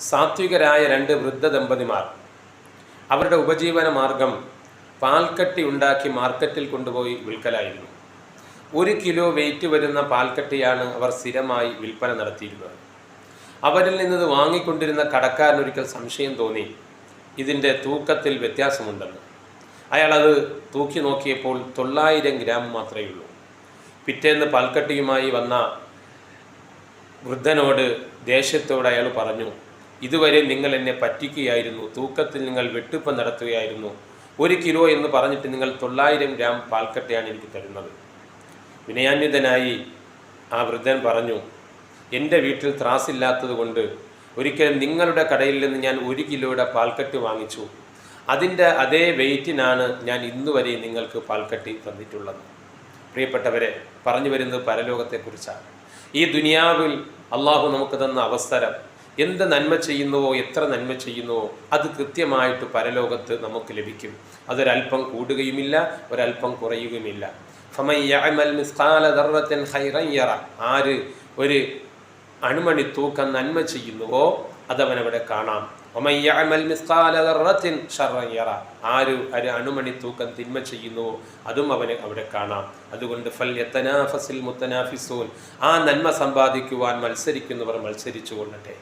സാത്വികരായ രണ്ട് വൃദ്ധ ദമ്പതിമാർ. അവരുടെ ഉപജീവന മാർഗം പാൽക്കട്ടി ഉണ്ടാക്കി മാർക്കറ്റിൽ കൊണ്ടുപോയി വിൽക്കലായിരുന്നു. ഒരു കിലോ വെയിറ്റ് വരുന്ന പാൽക്കട്ടിയാണ് അവർ സ്ഥിരമായി വിൽപ്പന നടത്തിയിരുന്നത്. അവരിൽ നിന്നത് വാങ്ങിക്കൊണ്ടിരുന്ന കടക്കാരനൊരിക്കൽ സംശയം തോന്നി. ഇതിന്റെ തൂക്കത്തിൽ വ്യത്യാസമുണ്ടെന്ന്. അയാൾ അത് തൂക്കി നോക്കിയപ്പോൾ തൊള്ളായിരം ഗ്രാം മാത്രമേ ഉള്ളൂ. പിറ്റേന്ന് പാൽക്കട്ടിയുമായി വന്ന വൃദ്ധനോട് ദേഷ്യത്തോടെ അയാൾ പറഞ്ഞു ഇതുവരെ നിങ്ങൾ എന്നെ പറ്റിക്കുകയായിരുന്നു. തൂക്കത്തിൽ നിങ്ങൾ വെട്ടിപ്പ് നടത്തുകയായിരുന്നു. ഒരു കിലോ എന്ന് പറഞ്ഞിട്ട് നിങ്ങൾ തൊള്ളായിരം ഗ്രാം പാൽക്കട്ടയാണ് എനിക്ക് തരുന്നത്. വിനയാന്വിതനായി ആ വൃദ്ധൻ പറഞ്ഞു എന്റെ വീട്ടിൽ ത്രാസില്ലാത്തത് കൊണ്ട് ഒരിക്കലും നിങ്ങളുടെ കടയിൽ നിന്ന് ഞാൻ ഒരു കിലോയുടെ പാൽക്കട്ടി വാങ്ങിച്ചു. അതിന്റെ അതേ വെയിറ്റിനാണ് ഞാൻ ഇന്നുവരെ നിങ്ങൾക്ക് പാൽക്കട്ടി തന്നിട്ടുള്ളത്. പ്രിയപ്പെട്ടവരെ പറഞ്ഞു വരുന്നത് പരലോകത്തെക്കുറിച്ചാണ്. ഈ ദുനിയാവിൽ അള്ളാഹു നമുക്ക് തന്ന അവസരം എന്ത് നന്മ ചെയ്യുന്നുവോ എത്ര നന്മ ചെയ്യുന്നുവോ അത് കൃത്യമായിട്ട് പരലോകത്ത് നമുക്ക് ലഭിക്കും. അതൊരല്പം കൂടുകയുമില്ല ഒരല്പം കുറയുകയുമില്ല. ആര് ഒരു അണുമണി തൂക്കം നന്മ ചെയ്യുന്നുവോ അതവനവിടെ കാണാം. ആര് ഒരു അണുമണി തൂക്കം തിന്മ ചെയ്യുന്നുവോ അതും അവന് അവിടെ കാണാം. അതുകൊണ്ട് ഫൽ യത്തനാഫസിൽ മുത്തനാഫിസൂൻ. ആ നന്മ സമ്പാദിക്കുവാൻ മത്സരിക്കുന്നവർ മത്സരിച്ചു കൊള്ളട്ടെ